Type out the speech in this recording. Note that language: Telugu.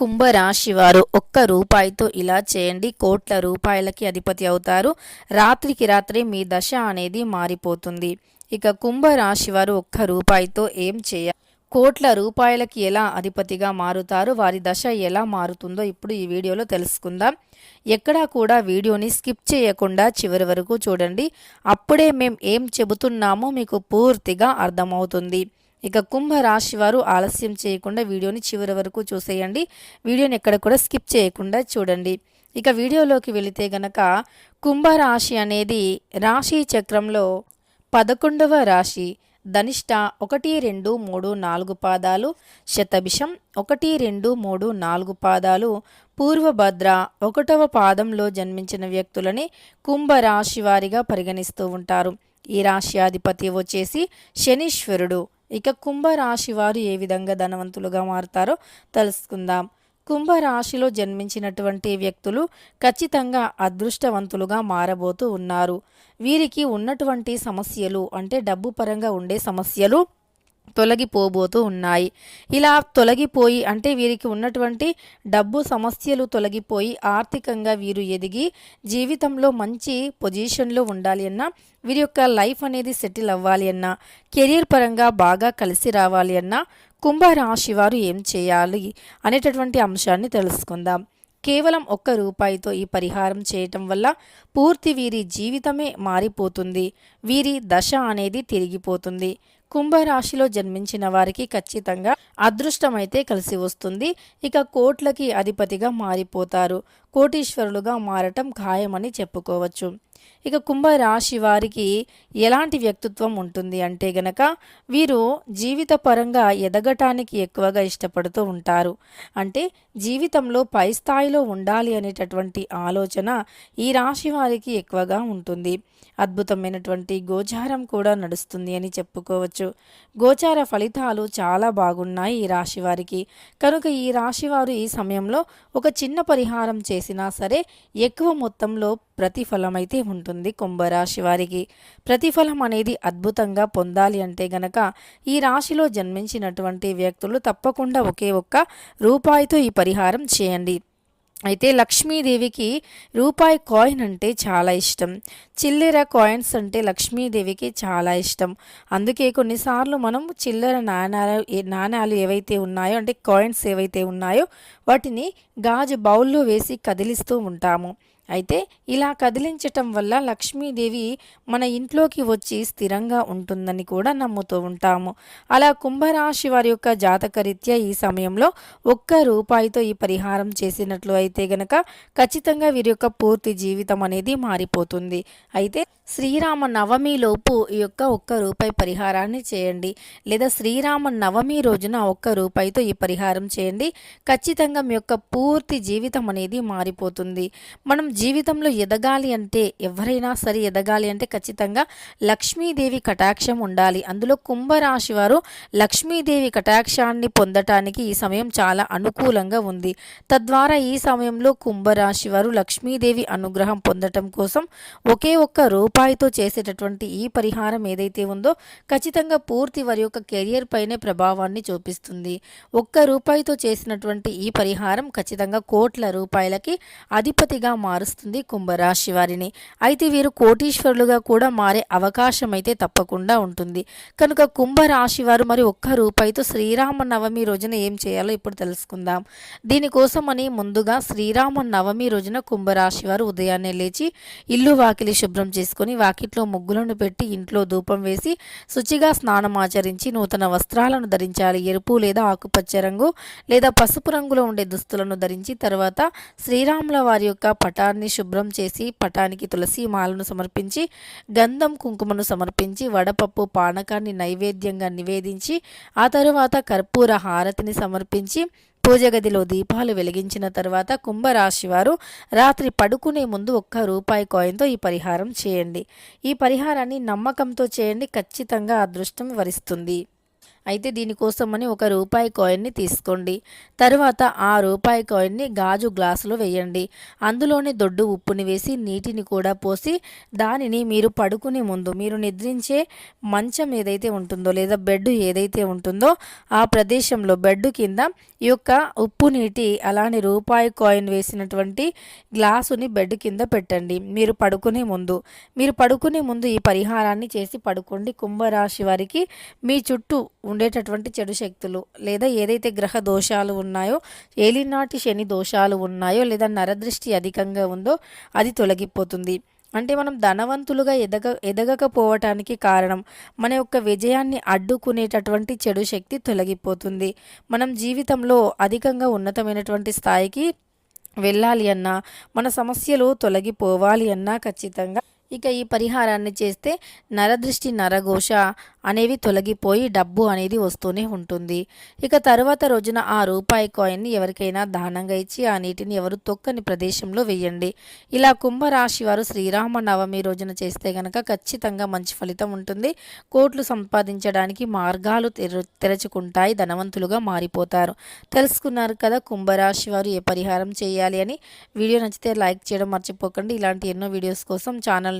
కుంభరాశి వారు ఒక్క రూపాయితో ఇలా చేయండి. కోట్ల రూపాయలకి అధిపతి అవుతారు. రాత్రికి రాత్రి మీ దశ అనేది మారిపోతుంది. ఇక కుంభరాశి వారు ఒక్క రూపాయితో ఏం చేయ కోట్ల రూపాయలకి ఎలా అధిపతిగా మారుతారు? వారి దశ ఎలా మారుతుందో ఇప్పుడు ఈ వీడియోలో తెలుసుకుందాం. ఎక్కడా కూడా వీడియోని స్కిప్ చేయకుండా చివరి వరకు చూడండి. అప్పుడే మేం ఏం చెబుతున్నామో మీకు పూర్తిగా అర్థమవుతుంది. ఇక కుంభ రాశి వారు ఆలస్యం చేయకుండా వీడియోని చివరి వరకు చూసేయండి. వీడియోని ఎక్కడ కూడా స్కిప్ చేయకుండా చూడండి. ఇక వీడియోలోకి వెళితే గనక కుంభరాశి అనేది రాశి చక్రంలో పదకొండవ రాశి. ధనిష్ట ఒకటి రెండు మూడు నాలుగు పాదాలు. శతభిషం ఒకటి రెండు మూడు నాలుగు పాదాలు. పూర్వభద్ర ఒకటవ పాదంలో జన్మించిన వ్యక్తులని కుంభరాశి వారిగా పరిగణిస్తూ ఉంటారు. ఈ రాశి అధిపతి వచ్చేసి శనీశ్వరుడు. ఇక కుంభరాశి వారు ఏ విధంగా ధనవంతులుగా మారుతారో తెలుసుకుందాం. కుంభరాశిలో జన్మించినటువంటి వ్యక్తులు ఖచ్చితంగా అదృష్టవంతులుగా మారబోతూ ఉన్నారు. వీరికి ఉన్నటువంటి సమస్యలు అంటే డబ్బు పరంగా ఉండే సమస్యలు తొలగిపోబోతూ ఉన్నాయి. ఇలా తొలగిపోయి అంటే వీరికి ఉన్నటువంటి డబ్బు సమస్యలు తొలగిపోయి ఆర్థికంగా వీరు ఎదిగి జీవితంలో మంచి పొజిషన్లో ఉండాలి అన్న వీరి యొక్క లైఫ్ అనేది సెటిల్ అవ్వాలి అన్నా కెరీర్ పరంగా బాగా కలిసి రావాలి అన్నా కుంభరాశి వారు ఏం చేయాలి అనేటటువంటి అంశాన్ని తెలుసుకుందాం. కేవలం ఒక్క రూపాయితో ఈ పరిహారం చేయటం వల్ల పూర్తి వీరి జీవితమే మారిపోతుంది. వీరి దశ అనేది తిరిగిపోతుంది. కుంభరాశిలో జన్మించిన వారికి ఖచ్చితంగా అదృష్టమైతే కలిసి వస్తుంది. ఇక కోట్లకి అధిపతిగా మారిపోతారు. కోటీశ్వరులుగా మారటం ఖాయమని చెప్పుకోవచ్చు. ఇక కుంభరాశి వారికి ఎలాంటి వ్యక్తిత్వం ఉంటుంది అంటే గనక వీరు జీవిత పరంగా ఎదగటానికి ఎక్కువగా ఇష్టపడుతూ ఉంటారు. అంటే జీవితంలో పై స్థాయిలో ఉండాలి అనేటటువంటి ఆలోచన ఈ రాశి వారికి ఎక్కువగా ఉంటుంది. అద్భుతమైనటువంటి గోచారం కూడా నడుస్తుంది అని చెప్పుకోవచ్చు. గోచార ఫలితాలు చాలా బాగున్నాయి ఈ రాశి వారికి. కనుక ఈ రాశి వారు ఈ సమయంలో ఒక చిన్న పరిహారం చేసినా సరే ఎక్కువ మొత్తంలో ప్రతిఫలం అయితే ఉంటుంది కుంభరాశి వారికి. ప్రతిఫలం అనేది అద్భుతంగా పొందాలి అంటే గనక ఈ రాశిలో జన్మించినటువంటి వ్యక్తులు తప్పకుండా ఒకే ఒక్క రూపాయితో ఈ పరిహారం చేయండి. అయితే లక్ష్మీదేవికి రూపాయి కాయిన్ అంటే చాలా ఇష్టం. చిల్లర కాయిన్స్ అంటే లక్ష్మీదేవికి చాలా ఇష్టం. అందుకే కొన్నిసార్లు మనం చిల్లర నాణాలు నాణాలు ఏవైతే ఉన్నాయో అంటే కాయిన్స్ ఏవైతే ఉన్నాయో వాటిని గాజు బౌల్లో వేసి కదిలిస్తూ ఉంటాము. అయితే ఇలా కదిలించటం వల్ల లక్ష్మీదేవి మన ఇంట్లోకి వచ్చి స్థిరంగా ఉంటుందని కూడా నమ్ముతూ ఉంటాము. అలా కుంభరాశి వారి యొక్క జాతకరీత్యా ఈ సమయంలో ఒక్క రూపాయితో ఈ పరిహారం చేసినట్లు అయితే గనక ఖచ్చితంగా వీరి యొక్క పూర్తి జీవితం అనేది మారిపోతుంది. అయితే శ్రీరామ నవమి లోపు ఈ యొక్క ఒక్క రూపాయి పరిహారాన్ని చేయండి. లేదా శ్రీరామ నవమి రోజున ఒక్క రూపాయితో ఈ పరిహారం చేయండి. ఖచ్చితంగా మీ యొక్క పూర్తి జీవితం అనేది మారిపోతుంది. మనం జీవితంలో ఎదగాలి అంటే ఎవరైనా సరే ఎదగాలి అంటే ఖచ్చితంగా లక్ష్మీదేవి కటాక్షం ఉండాలి. అందులో కుంభరాశి వారు లక్ష్మీదేవి కటాక్షాన్ని పొందటానికి ఈ సమయం చాలా అనుకూలంగా ఉంది. తద్వారా ఈ సమయంలో కుంభరాశి వారు లక్ష్మీదేవి అనుగ్రహం పొందటం కోసం ఒకే ఒక్క రూపాయితో చేసేటటువంటి ఈ పరిహారం ఏదైతే ఉందో ఖచ్చితంగా పూర్తి వారి యొక్క కెరియర్ పైనే ప్రభావాన్ని చూపిస్తుంది. ఒక్క రూపాయితో చేసినటువంటి ఈ పరిహారం ఖచ్చితంగా కోట్ల రూపాయలకి అధిపతిగా మారుస్తుంది కుంభరాశి వారిని. అయితే వీరు కోటీశ్వరులుగా కూడా మారే అవకాశం అయితే తప్పకుండా ఉంటుంది. కనుక కుంభరాశి వారు మరి ఒక్క రూపాయితో శ్రీరామ నవమి రోజున ఏం చేయాలో ఇప్పుడు తెలుసుకుందాం. దీనికోసమని ముందుగా శ్రీరామ నవమి రోజున కుంభరాశి వారు ఉదయాన్నే లేచి ఇల్లు వాకిలి శుభ్రం చేసుకొని వాకిట్లో ముగ్గులను పెట్టి ఇంట్లో ధూపం వేసి శుచిగా స్నానం ఆచరించి నూతన వస్త్రాలను ధరించాలి. ఎరుపు లేదా ఆకుపచ్చ రంగు లేదా పసుపు రంగులో ఉండే దుస్తులను ధరించి తర్వాత శ్రీరాముల వారి యొక్క పటాన్ని శుభ్రం చేసి పటానికి తులసి మాలను సమర్పించి గంధం కుంకుమను సమర్పించి వడపప్పు పానకాన్ని నైవేద్యంగా నివేదించి ఆ తరువాత కర్పూర హారతిని సమర్పించి పూజ గదిలో దీపాలు వెలిగించిన తర్వాత కుంభరాశి వారు రాత్రి పడుకునే ముందు ఒక్క రూపాయి కాయిన్తో ఈ పరిహారం చేయండి. ఈ పరిహారాన్ని నమ్మకంతో చేయండి ఖచ్చితంగా అదృష్టం వరిస్తుంది. అయితే దీనికోసమని ఒక రూపాయి కాయిన్ని తీసుకోండి. తర్వాత ఆ రూపాయి కాయిన్ని గాజు గ్లాసులో వేయండి. అందులోనే దొడ్డు ఉప్పుని వేసి నీటిని కూడా పోసి దానిని మీరు పడుకునే ముందు మీరు నిద్రించే మంచం ఏదైతే ఉంటుందో లేదా బెడ్ ఏదైతే ఉంటుందో ఆ ప్రదేశంలో బెడ్ కింద ఈ యొక్క ఉప్పు నీటి అలానే రూపాయి కాయిన్ వేసినటువంటి గ్లాసుని బెడ్ కింద పెట్టండి. మీరు పడుకునే ముందు. మీరు పడుకునే ముందు ఈ పరిహారాన్ని చేసి పడుకోండి. కుంభరాశి వారికి మీ చుట్టూ ఉండేటటువంటి చెడు శక్తులు లేదా ఏదైతే గ్రహ దోషాలు ఉన్నాయో ఏలినాటి శని దోషాలు ఉన్నాయో లేదా నరదృష్టి అధికంగా ఉందో అది తొలగిపోతుంది. అంటే మనం ధనవంతులుగా ఎదగ ఎదగకపోవటానికి కారణం మన యొక్క విజయాన్ని అడ్డుకునేటటువంటి చెడు శక్తి తొలగిపోతుంది. మనం జీవితంలో అధికంగా ఉన్నతమైనటువంటి స్థాయికి వెళ్ళాలి అన్నా మన సమస్యలు తొలగిపోవాలి అన్నా ఖచ్చితంగా ఇక ఈ పరిహారాన్ని చేస్తే నరదృష్టి నరఘోష అనేవి తొలగిపోయి డబ్బు అనేది వస్తూనే ఉంటుంది. ఇక తర్వాత రోజున ఆ రూపాయి కాయిన్ని ఎవరికైనా దానంగా ఇచ్చి ఆ నీటిని ఎవరు తొక్కని ప్రదేశంలో వేయండి. ఇలా కుంభరాశి వారు శ్రీరామ నవమి రోజున చేస్తే గనక ఖచ్చితంగా మంచి ఫలితం ఉంటుంది. కోట్లు సంపాదించడానికి మార్గాలు తెర తెరచుకుంటాయి. ధనవంతులుగా మారిపోతారు. తెలుసుకున్నారు కదా కుంభరాశి వారు ఏ పరిహారం చేయాలి అని. వీడియో నచ్చితే లైక్ చేయడం మర్చిపోకండి. ఇలాంటి ఎన్నో వీడియోస్ కోసం ఛానల్